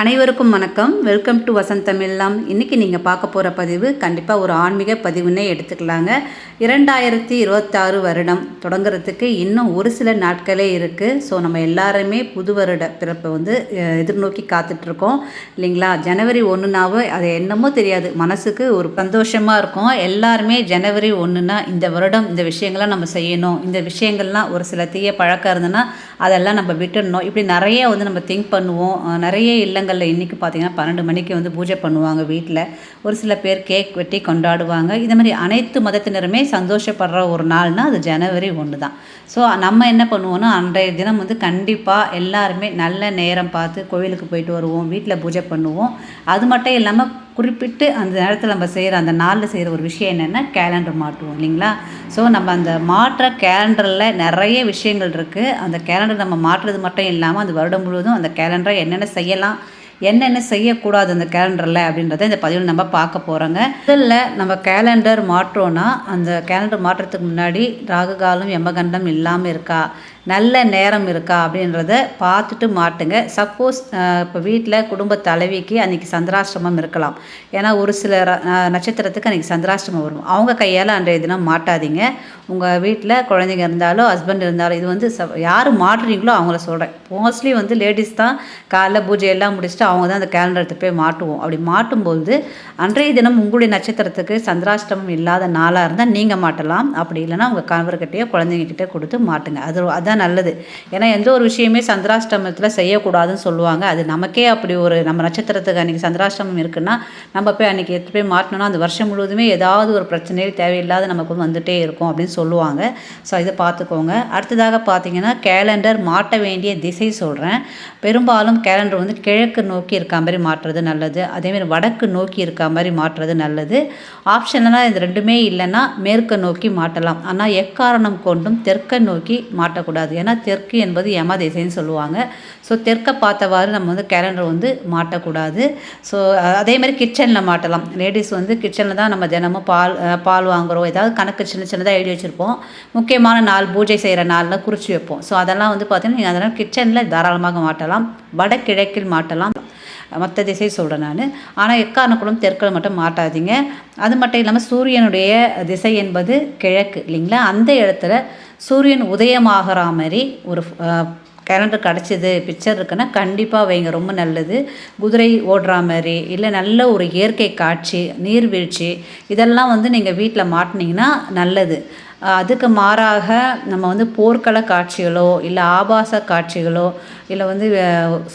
அனைவருக்கும் வணக்கம். Welcome to வசந்தமிழ்லாம் இன்றைக்கி நீங்கள் பார்க்க போகிற பதிவு கண்டிப்பாக ஒரு ஆன்மீக பதிவுன்னே எடுத்துக்கலாங்க. இரண்டாயிரத்தி இருபத்தாறு வருடம் தொடங்குறதுக்கு இன்னும் ஒரு சில நாட்களே இருக்குது ஸோ நம்ம எல்லாருமே புது வருட பிறப்பை வந்து எதிர்நோக்கி காத்துட்ருக்கோம். இல்லைங்களா? ஜனவரி ஒன்றுனாவே அது என்னமோ தெரியாது. மனசுக்கு ஒரு சந்தோஷமாக இருக்கும். எல்லாருமே ஜனவரி ஒன்றுனா இந்த வருடம் இந்த விஷயங்கள்லாம் நம்ம செய்யணும். இந்த விஷயங்கள்லாம் ஒரு சில தீய பழக்கம் இருந்ததுன்னா அதெல்லாம் நம்ம விட்டுடணும். இப்படி நிறைய வந்து நம்ம திங்க் பண்ணுவோம். நிறைய இல்லைங்க இடங்களில் இன்றைக்கி பார்த்தீங்கன்னா பன்னெண்டு மணிக்கு வந்து பூஜை பண்ணுவாங்க வீட்டில் ஒரு சில பேர் கேக் வெட்டி கொண்டாடுவாங்க. இந்த மாதிரி அனைத்து மதத்தினருமே சந்தோஷப்படுற ஒரு நாள்னா அது ஜனவரி ஒன்று தான் ஸோ நம்ம என்ன பண்ணுவோன்னா அன்றைய தினம் வந்து கண்டிப்பாக எல்லாருமே நல்ல நேரம் பார்த்து கோவிலுக்கு போயிட்டு வருவோம் வீட்டில் பூஜை பண்ணுவோம். அது மட்டும் இல்லாமல் குறிப்பிட்டு அந்த நேரத்தில் நம்ம செய்கிற அந்த நாளில் செய்கிற ஒரு விஷயம் என்னென்னா கேலண்டர் மாட்டுவோம் இல்லைங்களா? ஸோ நம்ம அந்த மாற்ற கேலண்டரில் நிறைய விஷயங்கள் இருக்குது அந்த கேலண்டர் நம்ம மாற்றுறது மட்டும் இல்லாமல் அந்த வருடம் முழுவதும் அந்த கேலண்டரை என்னென்ன செய்யலாம் என்னென்ன செய்யக்கூடாது அந்த கேலண்டரில் அப்படின்றத இந்த பதிவில் நம்ம பார்க்க போகிறோங்க முதல்ல நம்ம கேலண்டர் மாற்றோன்னா அந்த கேலண்டர் மாற்றுறதுக்கு முன்னாடி ராகு காலம் யமகண்டம் இல்லாமல் இருக்கா? நல்ல நேரம் இருக்கா அப்படின்றத பார்த்துட்டு மாட்டுங்க. சப்போஸ் இப்போ வீட்டில் குடும்ப தலைவிக்கு அன்றைக்கி சந்திராஷ்டமம் இருக்கலாம். ஏன்னா ஒரு சில நட்சத்திரத்துக்கு அன்றைக்கி சந்திராஷ்டமம் வரும். அவங்க கையால் அன்றைய தினம் மாட்டாதீங்க. உங்கள் வீட்டில் குழந்தைங்க இருந்தாலும் ஹஸ்பண்ட் இருந்தாலும் இது வந்து ச யார் மாட்டுறீங்களோ அவங்கள சொல்கிறேன் மோஸ்ட்லி வந்து லேடிஸ் தான் காலைல பூஜை எல்லாம் முடிச்சுட்டு அவங்க தான் அந்த கேலண்டர் எடுத்து போய் மாட்டுவோம். அப்படி மாட்டும்போது அன்றைய தினம் உங்களுடைய நட்சத்திரத்துக்கு சந்திராஷ்டமம் இல்லாத நாளாக இருந்தால் நீங்கள் மாட்டலாம். அப்படி இல்லைன்னா உங்கள் கணவர்கிட்டயோ குழந்தைங்ககிட்ட கொடுத்து மாட்டுங்க. அது அதான் நல்லது. ஏன்னா எந்த ஒரு விஷயமே சந்திராஷ்டமத்தில் செய்யக்கூடாதுன்னு சொல்லுவாங்க. அது நமக்கே அப்படி ஒரு நம்ம நட்சத்திரத்துக்கு அன்றைக்கி சந்திராஷ்டமம் இருக்குன்னா நம்ம போய் அன்றைக்கி எடுத்து போய் மாட்டினோம்னா அந்த வருஷம் முழுவதுமே ஏதாவது ஒரு பிரச்சனையில் தேவையில்லாத நமக்கு வந்து வந்துட்டே இருக்கும் அப்படின்னு சொல்லுவாங்க. ஸோ இதை பார்த்துக்கோங்க. அடுத்ததாக பார்த்தீங்கன்னா கேலண்டர் மாட்ட வேண்டிய திசை சொல்கிறேன் பெரும்பாலும் கேலண்டர் வந்து கிழக்கு நோக்கி இருக்க மாதிரி மாற்றுறது நல்லது. அதேமாதிரி வடக்கு நோக்கி இருக்க மாதிரி மாற்றுறது நல்லது. ஆப்ஷன்லாம் இது ரெண்டுமே இல்லைன்னா மேற்கு நோக்கி மாட்டலாம். ஆனால் எக்காரணம் கொண்டும் தெற்கை நோக்கி மாட்டக்கூடாது. ஏன்னா தெற்கு என்பது யம திசைன்னு சொல்லுவாங்க. ஸோ தெற்கை பார்த்தவாறு நம்ம வந்து கேலண்டர் வந்து மாட்டக்கூடாது. ஸோ அதே மாதிரி கிச்சனில் மாட்டலாம். லேடிஸ் வந்து கிச்சனில் தான் நம்ம தினமும் பால் பால் வாங்குறோம். ஏதாவது கணக்கு சின்ன சின்னதாக எழுதி வச்சுருப்போம். முக்கியமான நாள் பூஜை செய்கிற நாள்லாம் குறித்து வைப்போம். ஸோ அதெல்லாம் வந்து பார்த்திங்கன்னா நீங்கள் அதெல்லாம் கிச்சனில் தாராளமாக மாட்டலாம். வடகிழக்கில் மாட்டலாம். மற்ற திசை சொல்கிறேன் நான். ஆனால் எக்காரணக்குளம் தெற்கில் மட்டும் மாட்டாதீங்க. அது மட்டும் இல்லாமல் சூரியனுடைய திசை என்பது கிழக்கு இல்லைங்களா? அந்த இடத்துல சூரியன் உதயமாகிற மாதிரி ஒரு கேலண்டர் கிடச்சிது பிக்சர் இருக்குன்னா கண்டிப்பாக வைங்க ரொம்ப நல்லது. குதிரை ஓடுற மாதிரி இல்லை நல்ல ஒரு இயற்கை காட்சி நீர்வீழ்ச்சி இதெல்லாம் வந்து நீங்கள் வீட்டில் மாட்டினீங்கன்னா நல்லது. அதுக்கு மாறாக நம்ம வந்து போர்க்கள காட்சிகளோ இல்லை ஆபாச காட்சிகளோ இல்லை வந்து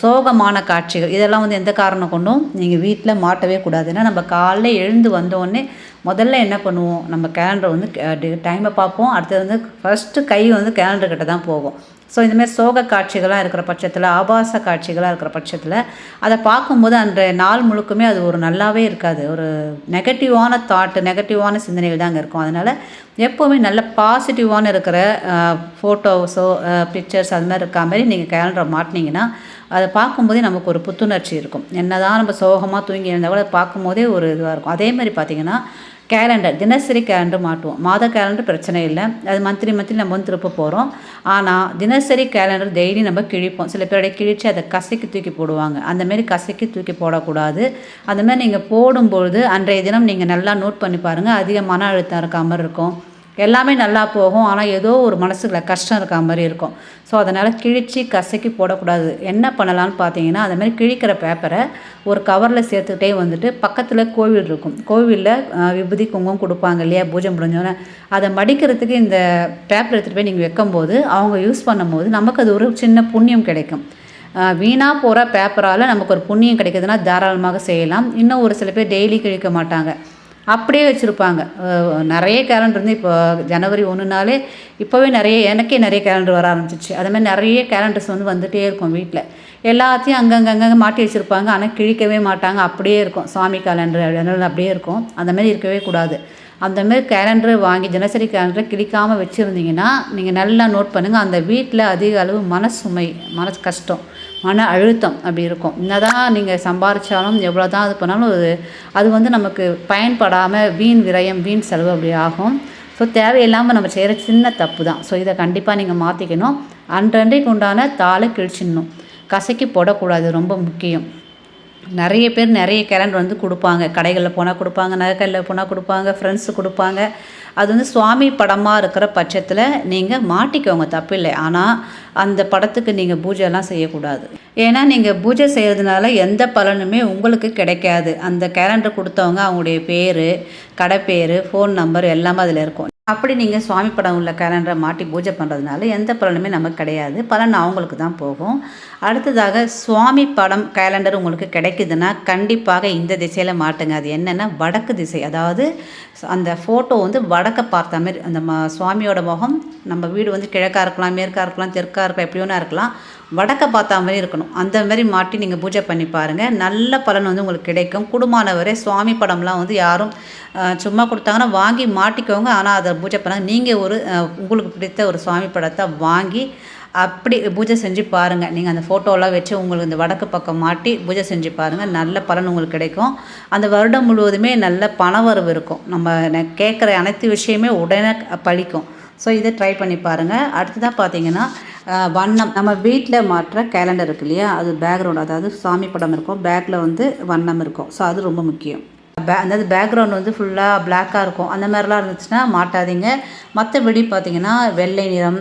சோகமான காட்சிகள் இதெல்லாம் வந்து எந்த காரணம் கொண்டும் நீங்கள் வீட்டில் மாட்டவே கூடாது. ஏன்னா நம்ம காலைல எழுந்து வந்தோடனே முதல்ல என்ன பண்ணுவோம்? நம்ம கேலண்டர் வந்து டைமை பார்ப்போம். அடுத்தது வந்து ஃபஸ்ட்டு கை வந்து கேலண்டர் கிட்ட தான் போகும். ஸோ இந்தமாதிரி சோக காட்சிகளாக இருக்கிற பட்சத்தில் ஆபாச காட்சிகளாக இருக்கிற பட்சத்தில் அதை பார்க்கும்போது அன்றைய நாள் முழுக்குமே அது ஒரு நல்லாவே இருக்காது. ஒரு நெகட்டிவான தாட்டு நெகட்டிவான சிந்தனைகள் தாங்க இருக்கும். அதனால் எப்போவுமே நல்ல பாசிட்டிவான இருக்கிற ஃபோட்டோஸோ பிக்சர்ஸ் அது மாதிரி இருக்கா மாதிரி நீங்கள் கேலண்டரை மாட்டினீங்கன்னா அதை பார்க்கும்போதே நமக்கு ஒரு புத்துணர்ச்சி இருக்கும். என்னதான் நம்ம சோகமாக தூங்கி இருந்தால் கூட பார்க்கும்போதே ஒரு இதுவாக இருக்கும். அதே மாதிரி பார்த்தீங்கன்னா கேலண்டர் தினசரி கேலண்டர் மாட்டுவோம் மாத கேலண்டர் பிரச்சனை இல்லை. அது மந்த்லி மந்த்லி நம்ம வந்து திருப்ப போகிறோம் ஆனால் தினசரி கேலண்டர் டெய்லி நம்ம கிழிப்போம். சில பேருடைய கிழிச்சு அதை கசைக்கு தூக்கி போடுவாங்க. அந்தமாரி கசைக்கு தூக்கி போடக்கூடாது. அந்தமாதிரி நீங்கள் போடும்பொழுது அன்றைய தினம் நீங்கள் நல்லா நோட் பண்ணி பாருங்கள் அதிக மன அழுத்தம் இருக்காமல் இருக்கும். எல்லாமே நல்லா போகும். ஆனால் ஏதோ ஒரு மனசுக்குள்ள கஷ்டம் இருக்க மாதிரி இருக்கும். ஸோ அதனால் கிழித்து கசக்கி போடக்கூடாது. என்ன பண்ணலான்னு பார்த்தீங்கன்னா அதுமாரி கிழிக்கிற பேப்பரை ஒரு கவரில் சேர்த்துக்கிட்டே வந்துட்டு பக்கத்தில் கோவில் இருக்கும். கோவிலில் விபூதி குங்குமம் கொடுப்பாங்க இல்லையா? பூஜை முடிஞ்சோன்னே அதை மடிக்கிறதுக்கு இந்த பேப்பர் எடுத்துகிட்டு போய் நீங்கள் வைக்கும்போது அவங்க யூஸ் பண்ணும்போது நமக்கு அது ஒரு சின்ன புண்ணியம் கிடைக்கும். வீணாக போகிற பேப்பரால் நமக்கு ஒரு புண்ணியம் கிடைக்குதுன்னா தாராளமாக செய்யலாம். இன்னும் ஒரு சில பேர் டெய்லி கிழிக்க மாட்டாங்க. அப்படியே வச்சுருப்பாங்க. நிறைய கேலண்டர் வந்து இப்போ ஜனவரி ஒன்றுனாலே இப்போவே நிறைய எனக்கே நிறைய கேலண்டர் வர ஆரம்பிச்சிச்சு அதுமாதிரி நிறைய கேலண்டர்ஸ் வந்து வந்துகிட்டே இருக்கும் வீட்டில் எல்லாத்தையும் அங்கங்கே அங்கங்கே மாட்டி வச்சுருப்பாங்க. ஆனால் கிழிக்கவே மாட்டாங்க. அப்படியே இருக்கும். சாமி கேலண்டர் அதனால அப்படியே இருக்கும். அந்தமாரி இருக்கவே கூடாது. அந்தமாரி கேலண்டர் வாங்கி தினசரி கேலண்டரை கிழிக்காமல் வச்சுருந்தீங்கன்னா நீங்கள் நல்லா நோட் பண்ணுங்கள் அந்த வீட்டில் அதிக அளவு மனசுமை மனசு கஷ்டம். மன அழுத்தம் அப்படி இருக்கும். என்னதான் நீங்கள் சம்பாரித்தாலும் எவ்வளோ தான் இது பண்ணாலும் அது அது வந்து நமக்கு பயன்படாமல் வீண் விரயம் வீண் செலவு அப்படி ஆகும். ஸோ தேவையில்லாமல் நம்ம செய்கிற சின்ன தப்பு தான் ஸோ இதை கண்டிப்பாக நீங்கள் மாற்றிக்கணும் அன்றன்றைக்கு உண்டான தாளை கிழிச்சிடணும். கசக்கி போடக்கூடாது ரொம்ப முக்கியம். நிறைய பேர் நிறைய கேலண்டர் வந்து கொடுப்பாங்க. கடைகளில் போனால் கொடுப்பாங்க நகைக்கடையில் போனால் கொடுப்பாங்க ஃப்ரெண்ட்ஸு கொடுப்பாங்க. அது வந்து சுவாமி படமாக இருக்கிற பட்சத்தில் நீங்கள் மாட்டிக்கோங்க தப்பில்லை. ஆனால் அந்த படத்துக்கு நீங்கள் பூஜைலாம் செய்யக்கூடாது. ஏன்னா நீங்கள் பூஜை செய்கிறதுனால எந்த பலனுமே உங்களுக்கு கிடைக்காது. அந்த கேலண்டர் கொடுத்தவங்க அவங்களுடைய பேர் கடை பேர் ஃபோன் நம்பர் எல்லாமே அதில் இருக்கும். அப்படி நீங்கள் சுவாமி படம் உள்ள கேலண்டரை மாட்டி பூஜை பண்ணுறதுனால எந்த பலனுமே நமக்கு கிடையாது. பலன் அவங்களுக்கு தான் போகும். அடுத்ததாக சுவாமி படம் கேலண்டர் உங்களுக்கு கிடைக்குதுன்னா கண்டிப்பாக இந்த திசையில் மாட்டுங்க. அது என்னென்னா வடக்கு திசை. அதாவது அந்த ஃபோட்டோ வந்து வடக்க பார்த்த மாதிரி அந்த ம சுவாமியோட முகம் நம்ம வீடு வந்து கிழக்காக இருக்கலாம் மேற்காக இருக்கலாம் தெற்காக இருக்கலாம் எப்படி இருக்கலாம். வடக்க பார்த்தா மாதிரி இருக்கணும். அந்த மாதிரி மாட்டி நீங்கள் பூஜை பண்ணி பாருங்கள் நல்ல பலன் வந்து உங்களுக்கு கிடைக்கும். குடும்பமானவரே சுவாமி படம்லாம் வந்து யாரும் சும்மா கொடுத்தாங்கன்னா வாங்கி மாட்டிக்கோங்க. ஆனால் அதை பூஜை பண்ணாங்க. நீங்கள் ஒரு உங்களுக்கு பிடித்த ஒரு சுவாமி படத்தை வாங்கி அப்படி பூஜை செஞ்சு பாருங்கள் நீங்கள் அந்த ஃபோட்டோலாம் வச்சு உங்களுக்கு இந்த வடக்கு பக்கம் மாட்டி பூஜை செஞ்சு பாருங்கள் நல்ல பலன் உங்களுக்கு கிடைக்கும். அந்த வருடம் முழுவதுமே நல்ல பணவரவு இருக்கும். நம்ம கேட்குற அனைத்து விஷயமே உடனே பழிக்கும். ஸோ இதை ட்ரை பண்ணி பாருங்கள் அடுத்ததாக பார்த்தீங்கன்னா வண்ணம். நம்ம வீட்டில் மாற்ற கேலண்டர் இருக்கு இல்லையா? அது பேக்ரவுண்ட் அதாவது சாமி படம் இருக்கும். பேக்கில் வந்து வண்ணம் இருக்கும். ஸோ அது ரொம்ப முக்கியம். பே அதாவது பேக்ரவுண்ட் வந்து ஃபுல்லாக பிளாக்காக இருக்கும். அந்த மாதிரிலாம் இருந்துச்சுன்னா மாட்டாதீங்க. மற்றபடி பார்த்திங்கன்னா வெள்ளை நிறம்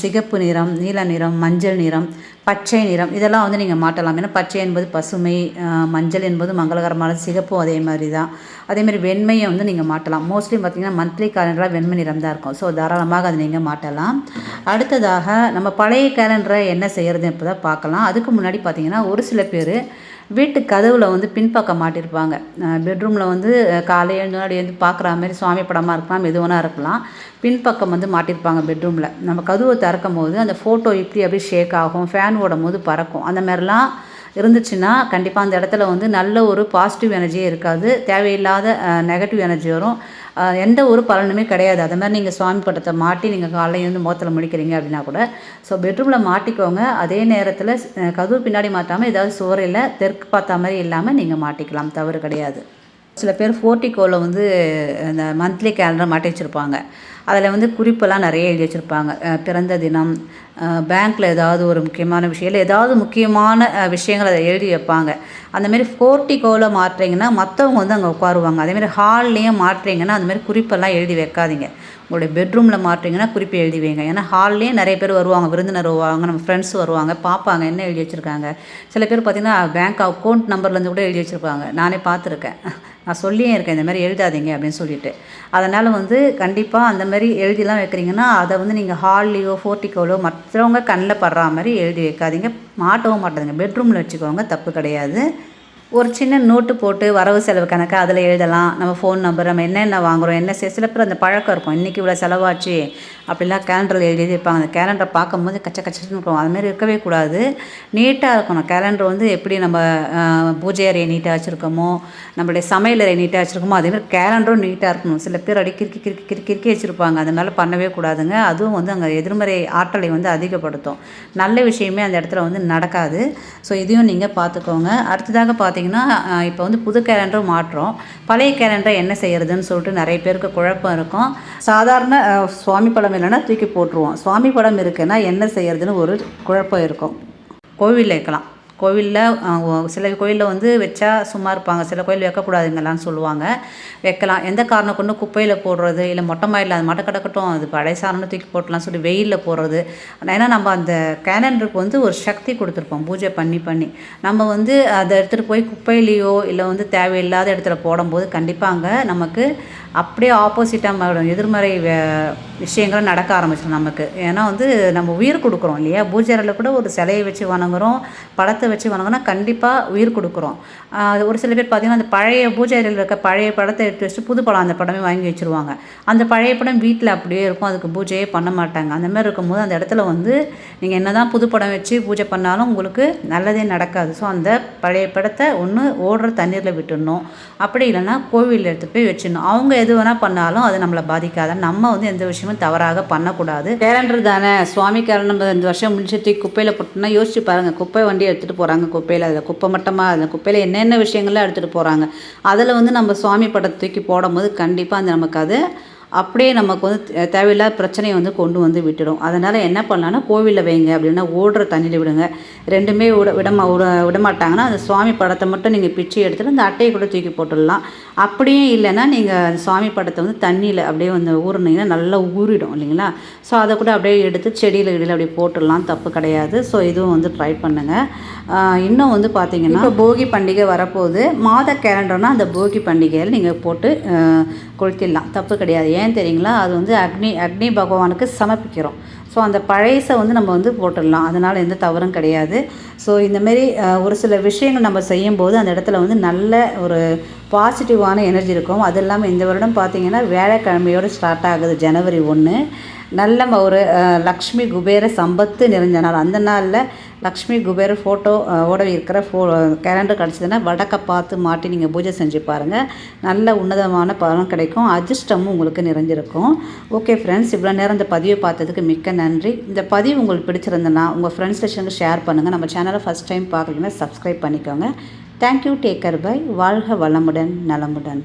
சிகப்பு நிறம் நீல நிறம் மஞ்சள் நிறம் பச்சை நிறம் இதெல்லாம் வந்து நீங்கள் மாட்டலாம் ஏன்னா பச்சை என்பது பசுமை மஞ்சள் என்பது மங்களகரமான சிகப்பும் அதே மாதிரி தான் அதேமாதிரி வெண்மையை வந்து நீங்கள் மாட்டலாம் மோஸ்ட்லி பார்த்திங்கன்னா மந்த்லி கேலண்டராக வெண்மை நிறம் தான் இருக்கும். ஸோ தாராளமாக அதை நீங்கள் மாட்டலாம் அடுத்ததாக நம்ம பழைய கேலண்டரை என்ன செய்கிறது இப்போ தான் பார்க்கலாம். அதுக்கு முன்னாடி பார்த்திங்கன்னா ஒரு சில பேர் வீட்டு கதவில் வந்து பின்பக்கம் மாட்டியிருப்பாங்க பெட்ரூமில் வந்து காலையில் முன்னாடி எழுந்து பார்க்குற மாதிரி சுவாமி படமாக இருக்கலாம் எது வேணா இருக்கலாம். பின்பக்கம் வந்து மாட்டியிருப்பாங்க பெட்ரூமில் நம்ம கதவை திறக்கும் போது அந்த ஃபோட்டோ இப்படி அப்படியே ஷேக் ஆகும் ஃபேன் ஓடும் போது பறக்கும். அந்த மாதிரிலாம் இருந்துச்சுன்னா கண்டிப்பாக அந்த இடத்துல வந்து நல்ல ஒரு பாசிட்டிவ் எனர்ஜியே இருக்காது. தேவையில்லாத நெகட்டிவ் எனர்ஜி வரும். எந்த ஒரு பலனுமே கிடையாது. அதை மாதிரி நீங்கள் சுவாமி படத்தை மாட்டி நீங்கள் காலையில் வந்து மோத்தில் முடிக்கிறீங்க அப்படின்னா கூட ஸோ பெட்ரூமில் மாட்டிக்கோங்க. அதே நேரத்தில் கதவு பின்னாடி மாட்டாமல் ஏதாவது சுவரையில் தெற்கு பார்த்த மாதிரி இல்லாமல் நீங்கள் மாட்டிக்கலாம். தவறு கிடையாது. சில பேர் ஃபோர்ட்டிகோவில் வந்து இந்த மந்த்லி கேலண்டர் மாட்டி வச்சுருப்பாங்க. அதில் வந்து குறிப்பெல்லாம் நிறைய எழுதி வச்சுருப்பாங்க. பிறந்த தினம் பேங்க்கில் ஏதாவது ஒரு முக்கியமான விஷயம் இல்லை ஏதாவது முக்கியமான விஷயங்கள் அதை எழுதி வைப்பாங்க. அந்தமாரி ஃபோர்ட்டிகோவில் மாட்டுறீங்கன்னா மற்றவங்க வந்து அங்கே உட்காருவாங்க. அதேமாரி ஹால்லேயும் மாட்டுறீங்கன்னா அந்தமாரி குறிப்பெல்லாம் எழுதி வைக்காதீங்க. உங்களுடைய பெட்ரூமில் மாட்டுறீங்கன்னா குறிப்பு எழுதி வைங்க. ஏன்னா ஹால்லேயே நிறைய பேர் வருவாங்க விருந்தினர் வருவாங்க நம்ம ஃப்ரெண்ட்ஸ் வருவாங்க பார்ப்பாங்க என்ன எழுதி வச்சுருக்காங்க. சில பேர் பார்த்திங்கன்னா பேங்க் அக்கௌண்ட் நம்பர்லேருந்து கூட எழுதி வச்சுருப்பாங்க. நானே பார்த்துருக்கேன். நான் சொல்லியே இருக்கேன் இந்த மாதிரி எழுதாதீங்க அப்படின்னு சொல்லிட்டு. அதனால் வந்து கண்டிப்பாக அந்த மாதிரி எழுதிலாம் வைக்கிறீங்கன்னா அதை வந்து நீங்கள் ஹால்லையோ ஃபோர்ட்டிக்கோலோ மற்றவங்க கண்ணில் படுற மாதிரி எழுதி வைக்காதீங்க. மாட்டவும் மாட்டாதுங்க. பெட்ரூமில் வச்சுக்கோங்க தப்பு கிடையாது. ஒரு சின்ன நோட்டு போட்டு வரவு செலவு கணக்கு அதில் எழுதலாம். நம்ம ஃபோன் நம்பர் நம்ம என்னென்ன வாங்குகிறோம் என்ன சில பேர் அந்த பழக்கம் இருக்கும். இன்றைக்கி இவ்வளோ செலவாச்சு அப்படிலாம் கேலண்டரில் எழுதி இருப்பாங்க அந்த கேலண்டரை பார்க்கும்போது கச்ச கச்சன்னு இருக்கும். அதுமாரி இருக்கவே கூடாது. நீட்டாக இருக்கணும். கேலண்டர் வந்து எப்படி நம்ம பூஜை அறையை நீட்டாக வச்சுருக்கோமோ நம்மளுடைய சமையல் அறையை நீட்டாக வச்சுருக்கோமோ அதேமாதிரி கேலண்டரும் நீட்டாக இருக்கணும். சில பேர் அடி கிறுக்கி கிறுக்கி கிறுக்கி கிறுக்கி வச்சுருப்பாங்க. அந்த மேலே பண்ணவே கூடாதுங்க. அதுவும் வந்து அங்கே எதிர்மறை ஆற்றலை வந்து அதிகப்படுத்தும். நல்ல விஷயமே அந்த இடத்துல வந்து நடக்காது. ஸோ இதையும் நீங்கள் பார்த்துக்கோங்க. அடுத்ததாக பார்த்தீங்கன்னா பார்த்திங்கன்னா இப்போ வந்து புது கேலண்டரும் மாற்றோம். பழைய கேலண்டரை என்ன செய்கிறதுன்னு சொல்லிட்டு நிறைய பேருக்கு குழப்பம் இருக்கும். சாதாரண சுவாமி படம் இல்லைன்னா தூக்கி போட்டுருவோம். சுவாமி படம் இருக்குன்னா என்ன செய்கிறதுன்னு ஒரு குழப்பம் இருக்கும். கோவிலில் இருக்கலாம். கோவிலில் சில கோயிலில் வந்து வச்சா சும்மா இருப்பாங்க. சில கோயில் வைக்கக்கூடாதுங்களான்னு சொல்லுவாங்க. வைக்கலாம். எந்த காரணம் கொண்டு குப்பையில் போடுறது இல்லை மொட்டை மாயில் அது மட்டும் கிடக்கட்டும் அது பழைய தூக்கி போட்டலாம் சொல்லி வெயிலில் போடுறது. ஏன்னா நம்ம அந்த கேலண்டருக்கு வந்து ஒரு சக்தி கொடுத்துருப்போம். பூஜை பண்ணி பண்ணி. நம்ம வந்து அதை எடுத்துகிட்டு போய் குப்பையிலையோ இல்லை வந்து தேவையில்லாத இடத்துல போடும்போது கண்டிப்பாக நமக்கு அப்படியே ஆப்போசிட்டாக மாறிடும். எதிர்மறை விஷயங்களும் நடக்க ஆரம்பிச்சிடும் நமக்கு. ஏன்னா வந்து நம்ம உயிர் கொடுக்குறோம் இல்லையா? பூஜை கூட ஒரு சிலையை வச்சு வணங்குறோம். படத்தை வச்சு வணங்கினா கண்டிப்பாக உயிர் கொடுக்குறோம். ஒரு சில பேர் பார்த்திங்கன்னா அந்த பழைய பூஜை அறையில் இருக்க பழைய படத்தை எடுத்து வச்சுட்டு புது படம் அந்த படமே வாங்கி வச்சுருவாங்க. அந்த பழைய படம் வீட்டில் அப்படியே இருக்கும் அதுக்கு பூஜையே பண்ண மாட்டாங்க. அந்த மாதிரி இருக்கும்போது அந்த இடத்துல வந்து நீங்கள் என்ன தான் புது படம் வச்சு பூஜை பண்ணாலும் உங்களுக்கு நல்லதே நடக்காது. ஸோ அந்த பழைய படத்தை ஒன்று ஓடுற தண்ணீரில் விட்டுடணும். அப்படி இல்லைன்னா கோவிலில் எடுத்துகிட்டு போய் வச்சிடணும். அவங்க எது வேணால் பண்ணாலும் அது நம்மளை பாதிக்காத. நம்ம வந்து எந்த விஷயமும் தவறாக பண்ணக்கூடாது. கேலண்டர் தானே? சுவாமி கேலண்டர் இந்த வருஷம் முடிச்சு குப்பையில் போட்டோம்னா யோசிச்சு பாருங்கள் குப்பை வண்டி எடுத்துகிட்டு போகிறாங்க குப்பையில். அதில் குப்பை மட்டமாக அதில் குப்பையில் என்னென்ன விஷயங்கள்லாம் எடுத்துகிட்டு போகிறாங்க அதில் வந்து நம்ம சுவாமி படத்தை தூக்கி போடும்போது கண்டிப்பாக அந்த நமக்கு அது அப்படியே நமக்கு வந்து தே- தேவையில்லாத பிரச்சனையை வந்து கொண்டு வந்து விட்டுடும். அதனால் என்ன பண்ணலான்னா கோவிலில் வைங்க அப்படின்னா ஓடுற தண்ணியில் விடுங்க. ரெண்டுமே விட விடமா விட விடமாட்டாங்கன்னா அந்த சுவாமி படத்தை மட்டும் நீங்கள் பிச்சை எடுத்துட்டு அந்த அட்டையை கூட தூக்கி போட்டுடலாம். அப்படியே இல்லைன்னா நீங்கள் அந்த சுவாமி படத்தை வந்து தண்ணியில் அப்படியே வந்து ஊறுனீங்கன்னா நல்லா ஊறிடும் இல்லைங்களா? ஸோ அதை கூட அப்படியே எடுத்து செடியில் இடையில் அப்படியே போட்டுடலாம். தப்பு கிடையாது. ஸோ இதுவும் வந்து ட்ரை பண்ணுங்கள் இன்னும் வந்து பார்த்தீங்கன்னா இப்போ போகி பண்டிகை வரப்போகுது. மாத கேலண்டர்னால் அந்த போகி பண்டிகையில் நீங்கள் போட்டு கொளுத்திடலாம். தப்பு கிடையாது. ஏன் ஏன் தெரியுங்களா? அது வந்து அக்னி அக்னி பகவானுக்கு சமர்ப்பிக்கிறோம். ஸோ அந்த பழையசை வந்து நம்ம வந்து போட்டுடலாம். அதனால் எந்த தவறும் கிடையாது. ஸோ இந்தமாரி ஒரு சில விஷயங்கள் நம்ம செய்யும்போது அந்த இடத்துல வந்து நல்ல ஒரு பாசிட்டிவான எனர்ஜி இருக்கும். அது இல்லாமல் இந்த வருடம் பார்த்திங்கன்னா வேலைக்கிழமையோடு ஸ்டார்ட் ஆகுது ஜனவரி ஒன்று நல்ல ம- ஒரு லக்ஷ்மி குபேர சம்பத்து நிறைஞ்ச நாள். அந்த நாளில் லக்ஷ்மி குபேர் ஃபோட்டோ ஓட இருக்கிற ஃபோ கேலண்டர் கிடச்சிதுன்னா வடக்க பார்த்து மாட்டி நீங்கள் பூஜை செஞ்சு பாருங்கள் நல்ல உன்னதமான பலன் கிடைக்கும். அதிர்ஷ்டமும் உங்களுக்கு நிறைஞ்சிருக்கும். ஓகே ஃப்ரெண்ட்ஸ் இவ்வளோ நேரம் இந்த பதிவை பார்த்ததுக்கு மிக்க நன்றி. இந்த பதிவு உங்களுக்கு பிடிச்சிருந்தனா உங்கள் ஃப்ரெண்ட்ஸ் சேர்ந்து ஷேர் பண்ணுங்கள் நம்ம சேனலை ஃபஸ்ட் டைம் பார்க்குறீங்கன்னா சப்ஸ்கிரைப் பண்ணிக்கோங்க. Thank you take care bye வாழ்க வளமுடன் நலமுடன்.